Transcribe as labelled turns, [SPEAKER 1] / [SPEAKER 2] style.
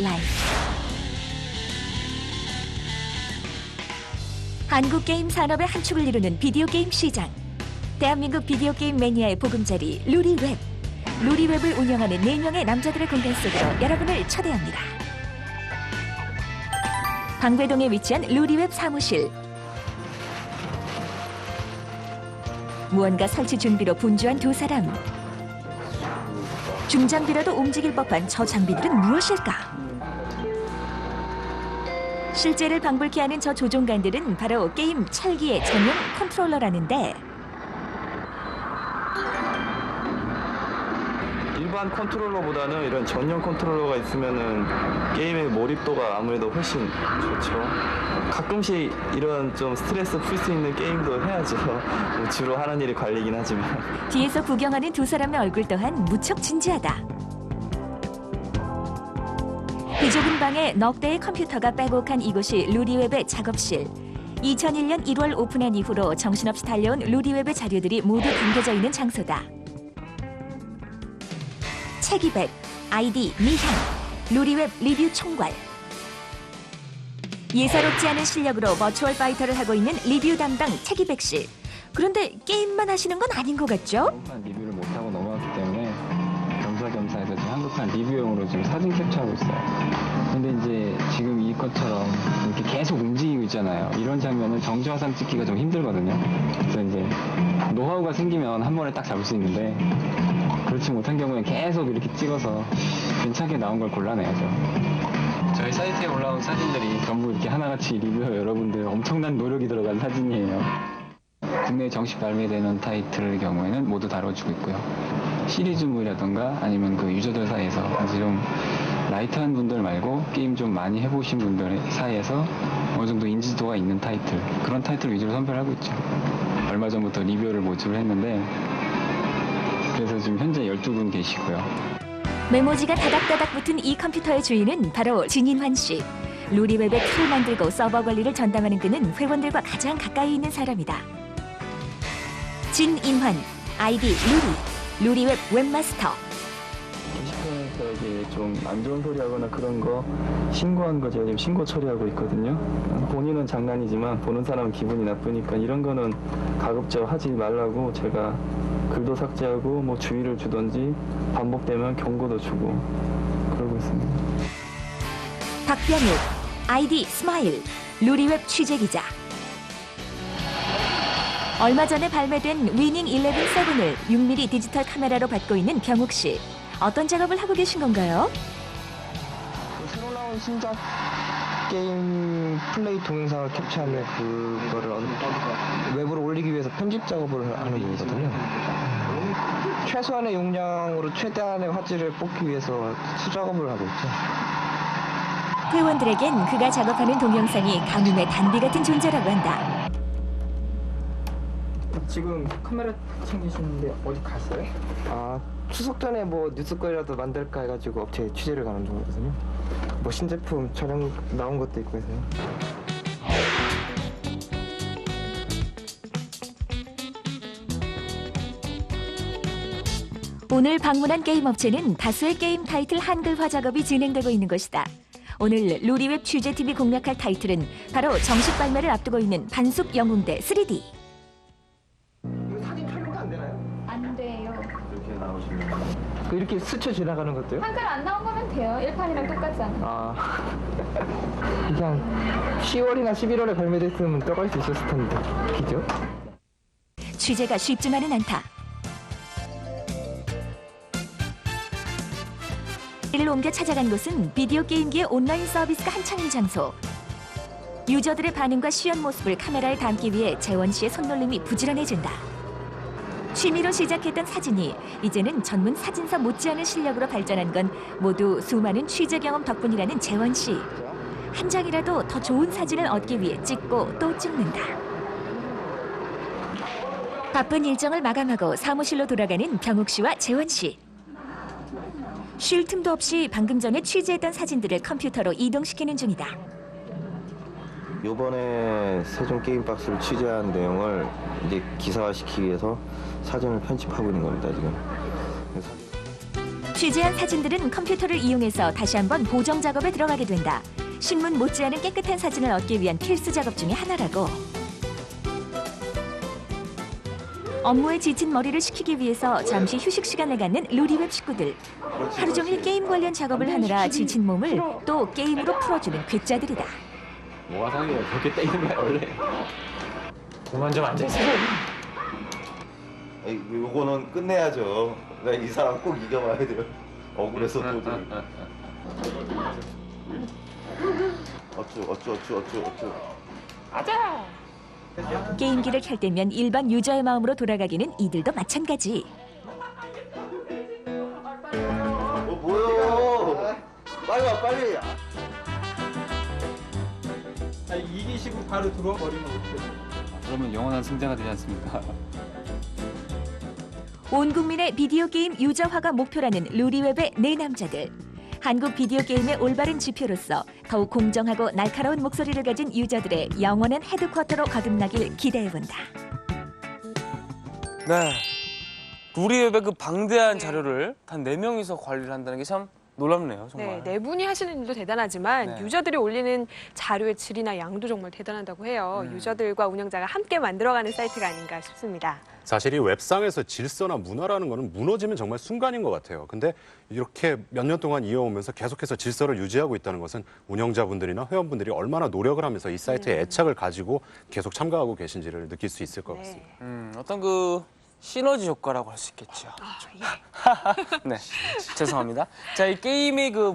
[SPEAKER 1] 라이프. 한국 게임 산업의 한 축을 이루는 비디오 게임 시장. 대한민국 비디오 게임 매니아의 보금자리 루리웹. 루리웹을 운영하는 4명의 남자들의 공간 속으로 여러분을 초대합니다. 방배동에 위치한 루리웹 사무실. 무언가 설치 준비로 분주한 두 사람. 중장비라도 움직일 법한 저 장비들은 무엇일까? 실제를 방불케 하는 저 조종관들은 바로 게임 찰기의 전용 컨트롤러라는데
[SPEAKER 2] 일반 컨트롤러보다는 이런 전용 컨트롤러가 있으면은 게임의 몰입도가 아무래도 훨씬 좋죠. 가끔씩 이런 좀 스트레스 풀 수 있는 게임도 해야죠. 뭐 주로 하는 일이 관리긴 하지만.
[SPEAKER 1] 뒤에서 구경하는 두 사람의 얼굴 또한 무척 진지하다. 그 좁은 방에 넉 대의 컴퓨터가 빼곡한 이곳이 루리웹의 작업실. 2001년 1월 오픈한 이후로 정신없이 달려온 루리웹의 자료들이 모두 담겨져 있는 장소다. 책이백, 아이디 미향, 루리웹 리뷰 총괄. 예사롭지 않은 실력으로 버추얼 파이터를 하고 있는 리뷰 담당 책이백 씨. 그런데 게임만 하시는 건 아닌 것 같죠?
[SPEAKER 3] 겸사겸사해서 지금 한국판 리뷰용으로 지금 사진 캡처하고 있어요. 근데 이제 지금 이 것처럼 이렇게 계속 움직이고 있잖아요. 이런 장면은 정지화상 찍기가 좀 힘들거든요. 그래서 이제 노하우가 생기면 한 번에 딱 잡을 수 있는데 그렇지 못한 경우엔 계속 이렇게 찍어서 괜찮게 나온 걸 골라내야죠. 저희 사이트에 올라온 사진들이 전부 이렇게 하나같이 리뷰어 여러분들 엄청난 노력이 들어간 사진이에요. 국내 정식 발매되는 타이틀의 경우에는 모두 다뤄주고 있고요. 시리즈물이라던가 아니면 그 유저들 사이에서 좀 라이트한 분들 말고 게임 좀 많이 해보신 분들 사이에서 어느 정도 인지도가 있는 타이틀 그런 타이틀 위주로 선별하고 있죠. 얼마 전부터 리뷰를 모집을 했는데 그래서 지금 현재 12분 계시고요.
[SPEAKER 1] 메모지가 다닥다닥 붙은 이 컴퓨터의 주인은 바로 진인환 씨. 루리웹의 틀을 만들고 서버 관리를 전담하는 그는 회원들과 가장 가까이 있는 사람이다. 진인환, 아이디 루리, 루리웹 웹마스터.
[SPEAKER 2] 게시판에서 좀안 좋은 소리 하거나 그런 거 신고한 거 제가 지금 신고 처리하고 있거든요. 본인은 장난이지만 보는 사람은 기분이 나쁘니까 이런 거는 가급적 하지 말라고 제가 글도 삭제하고 뭐 주의를 주던지 반복되면 경고도 주고 그러고 있습니다.
[SPEAKER 1] 박병욱, 아이디 스마일, 루리웹 취재기자. 얼마 전에 발매된 위닝 11 7을 6mm 디지털 카메라로 받고 있는 병욱 씨. 어떤 작업을 하고 계신 건가요?
[SPEAKER 4] 새로 나온 신작 게임 플레이 동영상을 캡처하면 그거를 언- 외부로 올리기 위해서 편집 작업을 하는 중이거든요. 최소한의 용량으로 최대한의 화질을 뽑기 위해서 수작업을 하고 있죠.
[SPEAKER 1] 회원들에겐 그가 작업하는 동영상이 가뭄의 단비 같은 존재라고 한다.
[SPEAKER 5] 지금 카메라 챙기시는데 어디 갔어요?
[SPEAKER 4] 아 추석 전에 뭐 뉴스거리라도 만들까 해가지고 업체에 취재를 가는 중이거든요. 뭐 신제품 촬영 나온 것도 있고 해서요.
[SPEAKER 1] 오늘 방문한 게임 업체는 다수의 게임 타이틀 한글화 작업이 진행되고 있는 것이다. 오늘 루리웹 취재팀이 공략할 타이틀은 바로 정식 발매를 앞두고 있는 반숙 영웅대 3D.
[SPEAKER 4] 그 이렇게 스쳐 지나가는 것도요?
[SPEAKER 6] 한글 안 나온 거면 돼요. 일판이랑 똑같잖아.
[SPEAKER 4] 아 이게 한 10월이나 11월에 발매됐으면 떠갈 수 있었을 텐데 그죠?
[SPEAKER 1] 취재가 쉽지만은 않다. 이를 옮겨 찾아간 곳은 비디오 게임기의 온라인 서비스가 한창인 장소. 유저들의 반응과 시연 모습을 카메라에 담기 위해 재원 씨의 손놀림이 부지런해진다. 취미로 시작했던 사진이 이제는 전문 사진사 못지않은 실력으로 발전한 건 모두 수많은 취재 경험 덕분이라는 재원 씨. 한 장이라도 더 좋은 사진을 얻기 위해 찍고 또 찍는다. 바쁜 일정을 마감하고 사무실로 돌아가는 병욱 씨와 재원 씨. 쉴 틈도 없이 방금 전에 취재했던 사진들을 컴퓨터로 이동시키는 중이다.
[SPEAKER 7] 요번에 세종 게임박스를 취재한 내용을 이제 기사화시키기 위해서 사진을 편집하고 있는 겁니다 지금.
[SPEAKER 1] 취재한 사진들은 컴퓨터를 이용해서 다시 한번 보정 작업에 들어가게 된다. 신문 못지않은 깨끗한 사진을 얻기 위한 필수 작업 중의 하나라고. 업무에 지친 머리를 식히기 위해서 잠시 휴식 시간을 갖는 루리웹 식구들. 하루 종일 게임 관련 작업을 하느라 지친 몸을 또 게임으로 풀어주는 괴짜들이다.
[SPEAKER 3] 뭐가 상해요? 그렇게 때리는 거야 원래. 그만 좀 앉아있어요.
[SPEAKER 7] 에이, 요거는 끝내야죠. 나 이 사람 꼭 이겨봐야 돼요. 억울해서 도저히. 어쭈 어쭈 어쭈 어쭈 어쭈.
[SPEAKER 1] 게임기를 켤 때면 일반 유저의 마음으로 돌아가기는 이들도 마찬가지.
[SPEAKER 7] 어 뭐요? 빨리 와 빨리.
[SPEAKER 5] 아, 이기시고 바로 들어와 버리면 어떡해.
[SPEAKER 3] 그러면 영원한 승자가 되지 않습니까?
[SPEAKER 1] 온 국민의 비디오 게임 유저화가 목표라는 루리웹의 네 남자들. 한국 비디오 게임의 올바른 지표로서 더욱 공정하고 날카로운 목소리를 가진 유저들의 영원한 헤드쿼터로 거듭나길 기대해본다.
[SPEAKER 8] 네. 루리웹의 그 방대한 자료를 단 네명이서 관리를 한다는 게 참 놀랍네요,
[SPEAKER 9] 네,
[SPEAKER 8] 정말.
[SPEAKER 9] 네 분이 하시는 일도 대단하지만
[SPEAKER 8] 네.
[SPEAKER 9] 유저들이 올리는 자료의 질이나 양도 정말 대단하다고 해요.
[SPEAKER 8] 음.
[SPEAKER 9] 유저들과 운영자가 함께 만들어가는 사이트가 아닌가 싶습니다.
[SPEAKER 10] 사실 이 웹상에서 질서나 문화라는 거는 무너지면 정말 순간인 것 같아요. 근데 이렇게 몇 년 동안 이어오면서 계속해서 질서를 유지하고 있다는 것은 운영자분들이나 회원분들이 얼마나 노력을 하면서 이 사이트에 애착을 가지고 계속 참가하고 계신지를 느낄 수 있을 것
[SPEAKER 9] 네.
[SPEAKER 10] 같습니다.
[SPEAKER 8] 음, 어떤 그 시너지 효과라고 할 수 있겠죠.
[SPEAKER 9] 아, 예.
[SPEAKER 8] 네. 죄송합니다. 자, 이 게임의 그